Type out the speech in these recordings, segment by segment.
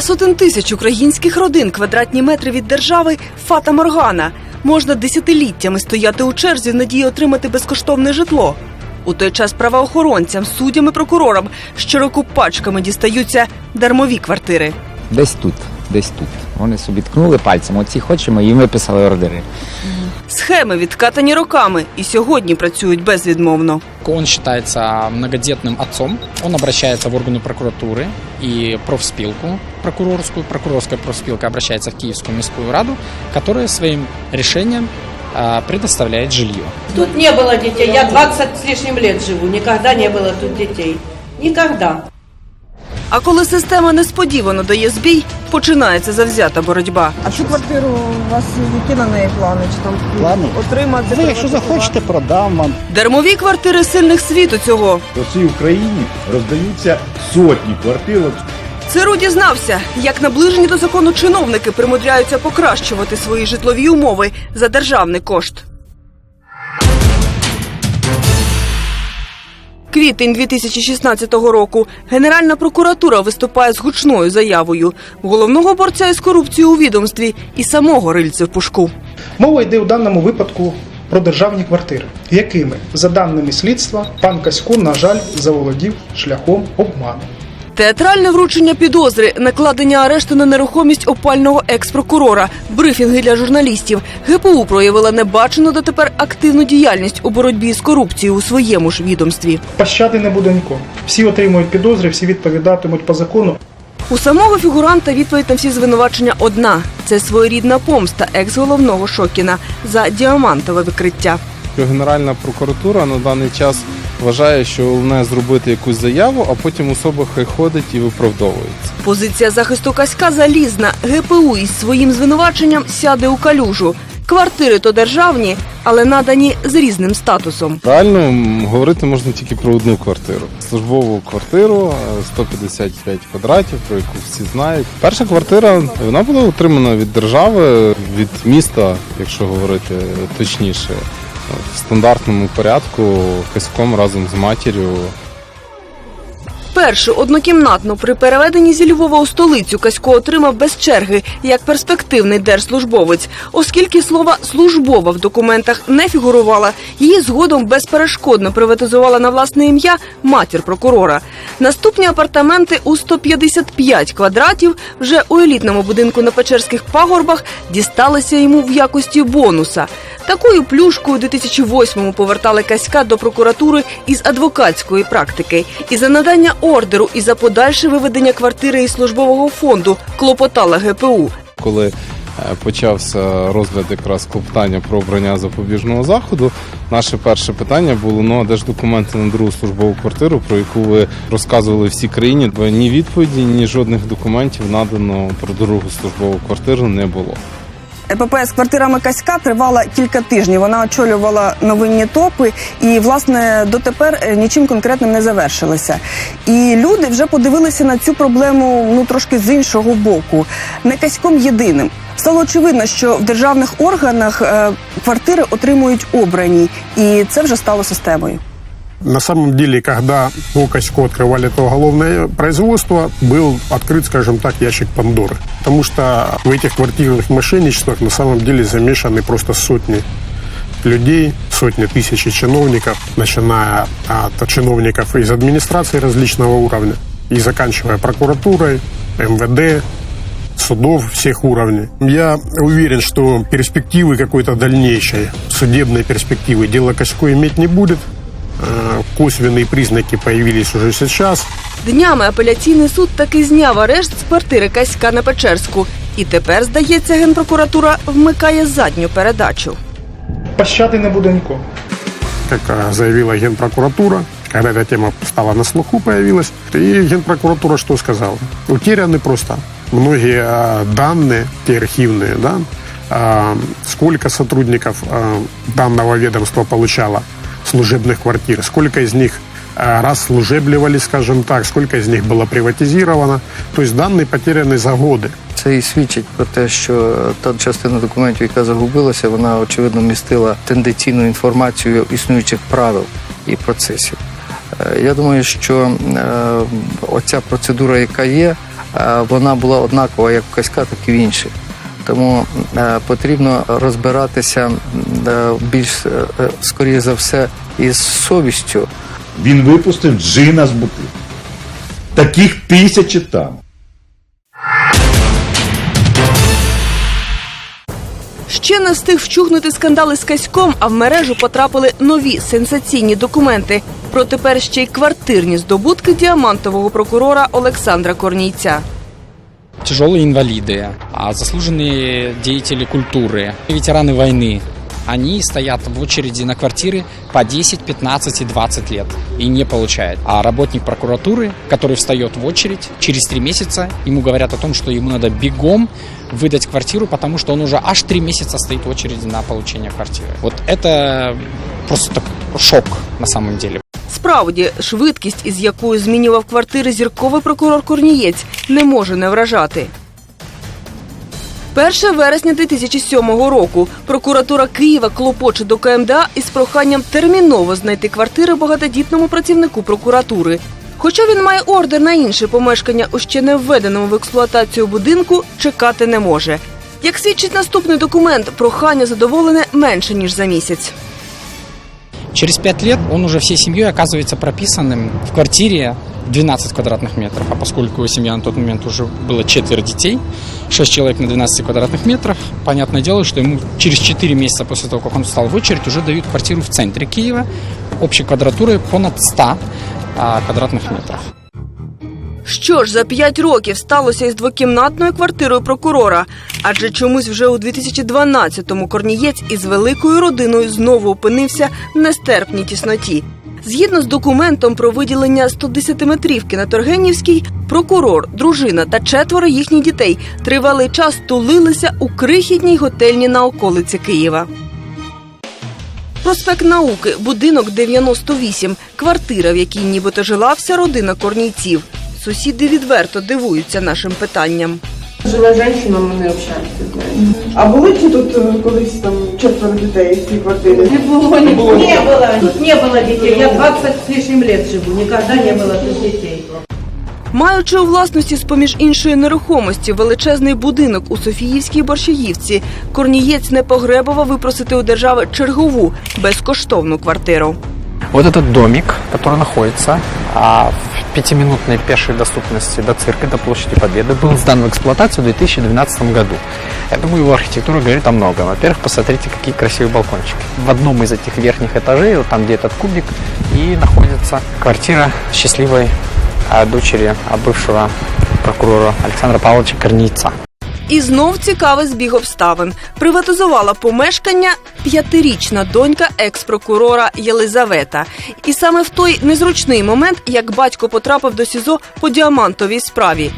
Для сотень тисяч українських родин квадратні метри від держави фата Моргана. Можна десятиліттями стояти у черзі в надії отримати безкоштовне житло. У той час правоохоронцям, суддям і прокурорам щороку пачками дістаються дармові квартири. Десь тут, десь тут. Вони собі ткнули пальцем, оці хочемо, їм виписали ордери. Схеми відкатані роками і сьогодні працюють безвідмовно. Он считается многодетным отцом. Он обращается в органы прокуратуры и профспилку прокурорскую. Прокурорская профспилка обращается в Киевскую міськую раду, которая своим решением а, предоставляет жилье. Тут не было детей. Я 20 с лишним лет живу. Никогда не было тут детей. Никогда. А коли система несподівано дає збій, починається завзята боротьба. А цю квартиру у вас які на неї плани? Чи там Плани? отримати? Ви, якщо захочете, продам вам. Дармові квартири сильних світу цього. По всій Україні роздаються сотні квартирок Циру дізнався, як наближені до закону чиновники примудряються покращувати свої житлові умови за державний кошт. Квітень 2016 року Генеральна прокуратура виступає з гучною заявою головного борця із корупцією у відомстві і самого рильця в пушку. Мова йде у даному випадку про державні квартири, якими, за даними слідства, пан Касько, на жаль, заволодів шляхом обману. Театральне вручення підозри, накладення арешту на нерухомість опального екс-прокурора, брифінги для журналістів. ГПУ проявила небачену дотепер активну діяльність у боротьбі з корупцією у своєму ж відомстві. Пощади не буде нікого. Всі отримують підозри, всі відповідатимуть по закону. У самого фігуранта відповідь на всі звинувачення одна: це своєрідна помста екс-головного Шокіна за діамантове викриття. Генеральна прокуратура на даний час вважає, що головне зробити якусь заяву, а потім особа хай ходить і виправдовується. Позиція захисту Каська залізна. ГПУ із своїм звинуваченням сяде у калюжу. Квартири то державні, але надані з різним статусом. Реально говорити можна тільки про одну квартиру. Службову квартиру е, 155 квадратів, про яку всі знають. Перша квартира вона була отримана від держави, від міста, якщо говорити точніше, в стандартному порядку каськом разом з матір'ю Першу однокімнатну при переведенні зі Львова у столицю Касько отримав без черги як перспективний держслужбовець, оскільки слова службова в документах не фігурувала. Її згодом безперешкодно приватизувала на власне ім'я матір прокурора. Наступні апартаменти у 155 квадратів вже у елітному будинку на Печерських пагорбах дісталися йому в якості бонуса. Такою плюшкою у 2008-му повертали Каська до прокуратури із адвокатської практики. І за надання ордеру, і за подальше виведення квартири із службового фонду клопотала ГПУ. коли е, почався розгляд якраз клопотання про обрання запобіжного заходу, наше перше питання було: ну а де ж документи на другу службову квартиру, про яку ви розказували всій країні? Бо ні відповіді, ні жодних документів надано про другу службову квартиру не було. ЕПП з квартирами Каська тривала кілька тижнів. Вона очолювала новинні топи, і власне дотепер е, нічим конкретним не завершилася. І люди вже подивилися на цю проблему ну трошки з іншого боку, не Каськом єдиним. Стало очевидно, що в державних органах е, квартири отримують обрані, і це вже стало системою. На самом деле, когда по Каську открывали это уголовное производство, был открыт, скажем так, ящик Пандоры. Потому что в этих квартирных мошенничествах на самом деле замешаны просто сотни людей, сотни тысяч чиновников, начиная от чиновников из администрации различного уровня и заканчивая прокуратурой, МВД, судов всех уровней. Я уверен, что перспективы какой-то дальнейшей судебной перспективы дело Касько иметь не будет. Э, Косвенные признаки появились уже сейчас. Днями апеляційний суд таки зняв арешт з квартири Каська на Печерську. І тепер, здається, генпрокуратура вмикає задню передачу. Пощади не буде нікого. как э, заявила Генпрокуратура, когда эта тема стала на слуху, появилась. И Генпрокуратура что сказала? Утеряны просто многие э, данные, те архивные, да, э, сколько сотрудников э, данного ведомства получало служебных квартир, сколько из них э, расслужебливали, скажем так, сколько из них было приватизировано. То есть данные потеряны за годы. Це і свідчить про те, що та частина документів, яка загубилася, вона очевидно містила тенденційну інформацію існуючих правил і процесів. Е, Я думаю, що е, оця процедура, яка є, е, вона була однакова як в Каська, так і в інших. Тому е, потрібно розбиратися м, е, більш е, е, скоріше за все із совістю, Він випустив джина з бутилки. Таких тисячі там. Ще не встиг вчухнути скандали з Каськом, а в мережу потрапили нові сенсаційні документи про тепер ще й квартирні здобутки діамантового прокурора Олександра Корнійця. Тяжелые инвалиды, а заслуженные деятели культуры, ветераны войны. Они стоят в очереди на квартиры по 10, 15 и 20 лет и не получают. А работник прокуратуры, который встает в очередь, через три месяца ему говорят о том, что ему надо бегом выдать квартиру, потому что он уже аж три месяца стоит в очереди на получение квартиры. Вот это просто так шок на самом деле. Справді, швидкість, із якою змінював квартири зірковий прокурор Корнієць, не може не вражати. 1 вересня 2007 року прокуратура Києва клопоче до КМДА із проханням терміново знайти квартири багатодітному працівнику прокуратури. Хоча він має ордер на інше помешкання у ще не введеному в експлуатацію будинку, чекати не може. Як свідчить наступний документ, прохання задоволене менше ніж за місяць. Через пять лет он уже всей семьей оказывается прописанным в квартире 12 квадратных метров. А поскольку у семьи на тот момент уже было четверо детей, 6 человек на 12 квадратных метрах, понятное дело, что ему через 4 месяца после того, как он встал в очередь, уже дают квартиру в центре Киева общей квадратурой понад 100 а, квадратных метров. Що ж за п'ять років сталося із двокімнатною квартирою прокурора? Адже чомусь вже у 2012-му Корнієць із великою родиною знову опинився в нестерпній тісноті. Згідно з документом про виділення 110-метрівки на Торгенівській, прокурор, дружина та четверо їхніх дітей тривалий час тулилися у крихітній готельні на околиці Києва. Проспект науки, будинок 98, квартира, в якій нібито жила вся родина корнійців. Сусіди відверто дивуються нашим питанням. Жила жінка, ми не общаємося з нею. А були чи тут е, колись там четверо дітей в цій квартирі? Не было, не было. Тут не было детей. Я 20 с лишним лет живу. Никогда не было тут детей. Маючи у власності з поміж іншої нерухомості величезний будинок у Софіївській Борщагівці, Корнієць не погребував випросити у держави чергову безкоштовну квартиру. Вот этот домик, который находится а, в пятиминутной пешей доступности до цирка, до площади Победы, был сдан в эксплуатацию в 2012 году. Я думаю, его архитектура говорит о многом. Во-первых, посмотрите, какие красивые балкончики. В одном из этих верхних этажей, вот там, где этот кубик, и находится квартира счастливой а, дочери а, бывшего прокурора Александра Павловича Корнийца. І знов цікавий збіг обставин. Приватизувала помешкання п'ятирічна донька екс-прокурора Єлизавета. І саме в той незручний момент, як батько потрапив до СІЗО по діамантовій справі.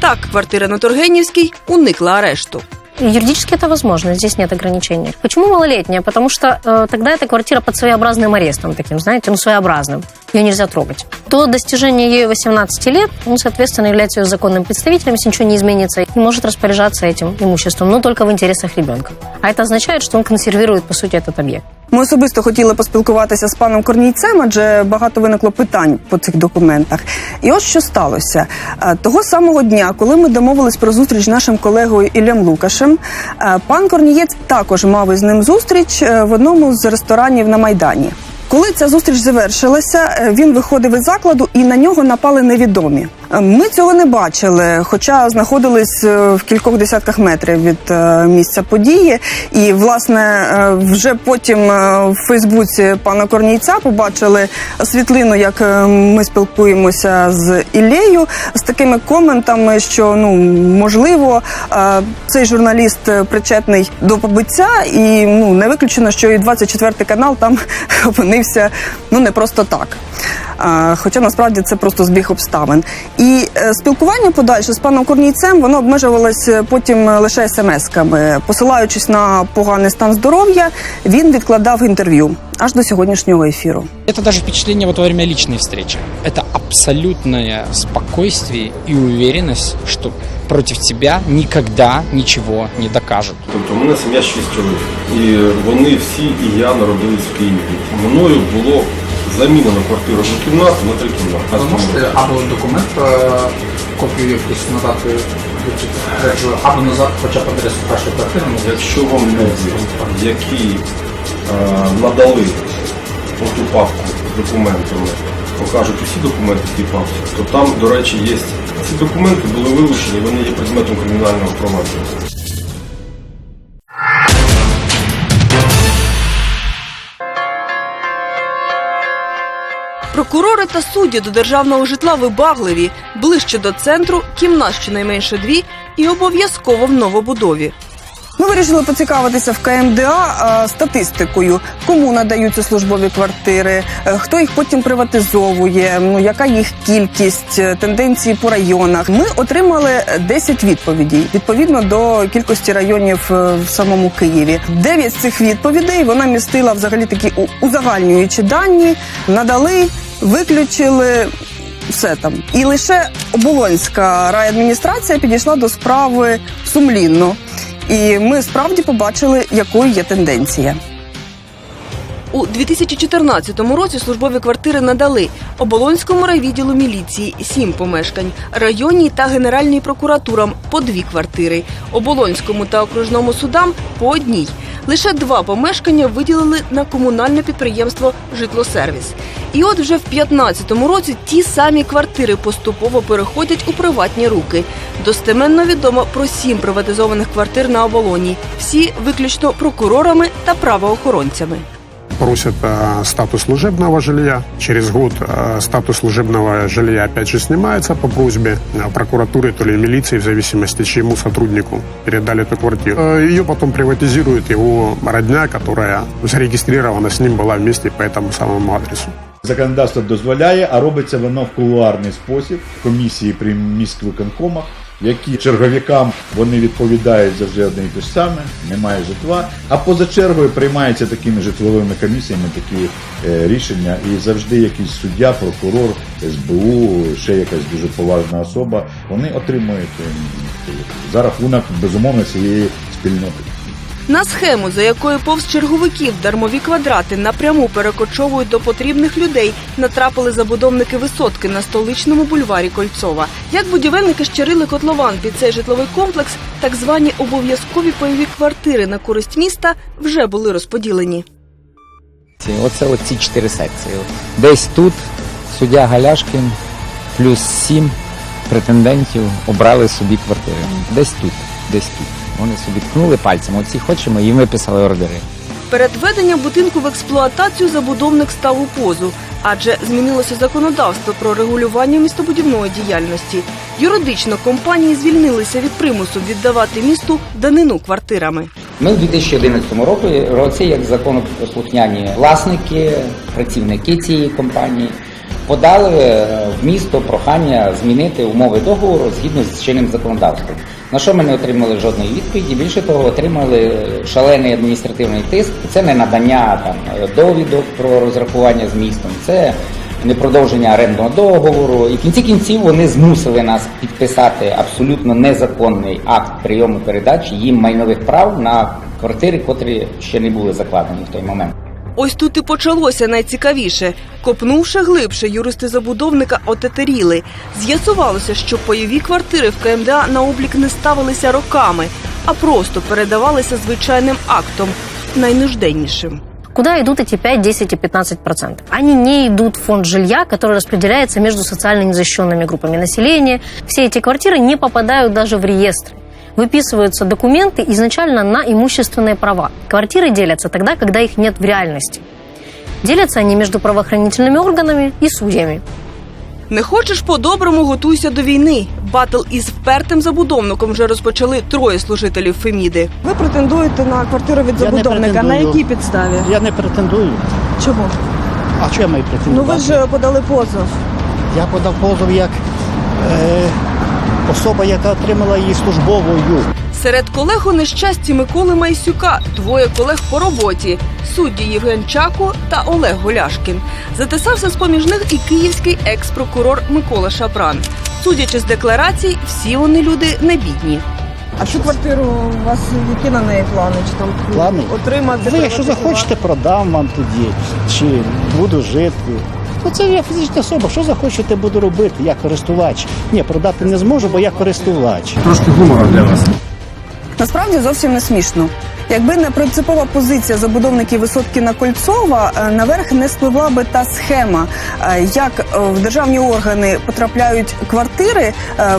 Так, квартира на Торгенівській уникла арешту. Юридически это возможно, здесь нет ограничений. Почему малолетняя? Потому что э, тогда эта квартира под своеобразным арестом, таким, знаете, ну, своеобразным. Ее нельзя трогать. До достижения ею 18 лет он, соответственно, является ее законным представителем, если ничего не изменится, и может распоряжаться этим имуществом, но только в интересах ребенка. А это означает, что он консервирует, по сути, этот объект. Ми особисто хотіли поспілкуватися з паном Корнійцем, адже багато виникло питань по цих документах. І ось що сталося Е, того самого дня, коли ми домовились про зустріч з нашим колегою Іллям Лукашем. е, Пан Корнієць також мав із ним зустріч е, в одному з ресторанів на майдані. Коли ця зустріч завершилася, е, він виходив із закладу і на нього напали невідомі. Ми цього не бачили, хоча знаходились е, в кількох десятках метрів від е, місця події. І власне е, вже потім в Фейсбуці пана Корнійця побачили світлину, як ми спілкуємося з Іллею з такими коментами, що ну можливо цей журналіст причетний до побиття, і ну не виключено, що і 24 канал там опинився ну не просто так. Хоча насправді це просто збіг обставин. І е, спілкування подальше з паном Корнійцем воно обмежувалося потім лише смс-ками. Посилаючись на поганий стан здоров'я, він відкладав інтерв'ю аж до сьогоднішнього ефіру. Это даже впечатление вот во время личной встречи. Это абсолютное спокойствие и уверенность, что против тебя никогда ничего не докажут. Тобто у мене сім'я шість чоловік. І вони всі, і я народились в Києві. Мною було заміна на квартиру з кімнати на три кімнати. Ви можете або документ, е, копію якусь надати, або назад хоча б адресу першої квартири. Якщо вам люди, які е, надали оту папку з документами, покажуть усі документи в тій папці, то там, до речі, є ці документи були вилучені, вони є предметом кримінального провадження. Прокурори та судді до державного житла вибагливі, ближче до центру, кімнат щонайменше дві і обов'язково в новобудові. Ми вирішили поцікавитися в КМДА е, статистикою, кому надаються службові квартири, е, хто їх потім приватизовує, ну яка їх кількість, е, тенденції по районах. Ми отримали 10 відповідей відповідно до кількості районів в самому Києві. Дев'ять з цих відповідей вона містила взагалі такі узагальнюючі дані, надали, виключили. Все там, і лише оболонська райадміністрація підійшла до справи сумлінно. І ми справді побачили, якою є тенденція. У 2014 році службові квартири надали Оболонському райвідділу міліції сім помешкань, районній та генеральній прокуратурам по дві квартири, Оболонському та окружному судам по одній. Лише два помешкання виділили на комунальне підприємство Житлосервіс. І от вже в 2015 році ті самі квартири поступово переходять у приватні руки. Достеменно відомо про сім приватизованих квартир на оболоні. Всі виключно прокурорами та правоохоронцями. Просят э, статус служебного жилья. Через год э, статус служебного жилья опять же снимается по просьбе э, прокуратуры, то ли милиции, в зависимости чьему сотруднику передали эту квартиру. Э, Ее потом приватизирует его родня, которая зарегистрирована с ним была вместе по этому самому адресу. Законодавство дозволяє, а робиться воно в кулуарний спосіб комісії при міськвиконкомах, які черговикам вони відповідають завжди одне і те ж саме, немає житла. А поза чергою приймаються такими житловими комісіями такі е, рішення, і завжди якийсь суддя, прокурор, СБУ, ще якась дуже поважна особа, вони отримують е, за рахунок безумовно цієї спільноти. На схему, за якою повз черговиків дармові квадрати напряму перекочовують до потрібних людей, натрапили забудовники висотки на столичному бульварі Кольцова. Як будівельники щарили котлован під цей житловий комплекс, так звані обов'язкові пайові квартири на користь міста вже були розподілені. Оце оці чотири секції. Десь тут суддя Галяшкін плюс сім претендентів обрали собі квартири. Десь тут, десь тут. Вони собі ткнули пальцем, оці хочемо, їм виписали ордери. Перед введенням будинку в експлуатацію забудовник став у позу, адже змінилося законодавство про регулювання містобудівної діяльності. Юридично компанії звільнилися від примусу віддавати місту данину квартирами. Ми в 2011 році, році як законопослухняні власники, працівники цієї компанії, подали е, в місто прохання змінити умови договору згідно з чинним законодавством. На що ми не отримали жодної відповіді. Більше того, отримали е, шалений адміністративний тиск. Це не надання там е, довідок про розрахування з містом, це не продовження орендного договору. І в кінці кінців вони змусили нас підписати абсолютно незаконний акт прийому передачі їм майнових прав на квартири, котрі ще не були закладені в той момент. Ось тут і почалося найцікавіше. Копнувши глибше, юристи забудовника отетеріли. З'ясувалося, що пайові квартири в КМДА на облік не ставилися роками, а просто передавалися звичайним актом найнужденнішим. Куда идут эти 5, 10 и 15 процентов? Они не идут в фонд жилья, который распределяется между социально незащищенными группами населения. Все эти квартиры не попадают даже в реестры. Выписываются документы изначально на имущественные права. Квартиры делятся тогда, когда их нет в реальности. Делятся они между правоохранительными органами и судьями. Не хочеш по-доброму, готуйся до війни. Батл із впертим забудовником вже розпочали троє служителів Феміди. Ви претендуєте на квартиру від Я не забудовника. На претендую. якій підставі? Я не претендую. Чому? А що я маю Ну претендувати? ви ж подали позов. Я подав позов як е, особа, яка отримала її службовою. Серед колег у нещасті Миколи Майсюка, двоє колег по роботі, судді Євген Чако та Олег Голяшкін. Затисався з поміж них і київський екс-прокурор Микола Шапран. Судячи з декларацій, всі вони люди не бідні. А що квартиру у вас які на неї плани? Чи там Плани? отримати? Ви, якщо захочете, продам вам тоді, чи буду жити. Ну, це я фізична особа. Що захочете, буду робити. Я користувач. Ні, продати не зможу, бо я користувач. Трошки гумора для вас. Насправді зовсім не смішно. Якби не принципова позиція забудовників Висоткіна Кольцова, е, наверх не спливла би та схема, е, як е, в державні органи потрапляють квартири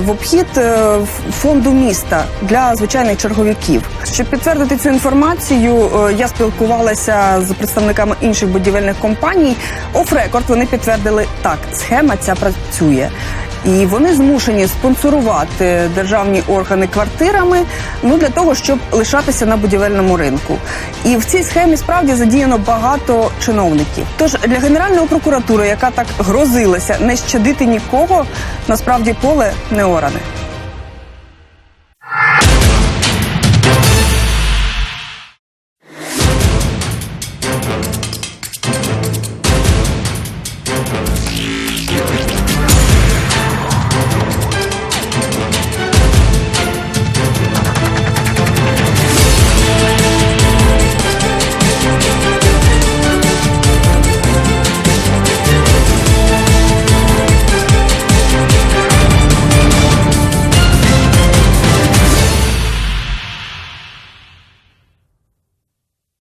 в обхід фонду міста для звичайних черговиків. Щоб підтвердити цю інформацію, я спілкувалася з представниками інших будівельних компаній. Офрекорд вони підтвердили так, схема ця працює. І вони змушені спонсорувати державні органи квартирами ну для того, щоб лишатися на будівельному ринку. І в цій схемі справді задіяно багато чиновників. Тож для генеральної прокуратури, яка так грозилася не щадити нікого, насправді поле не оране.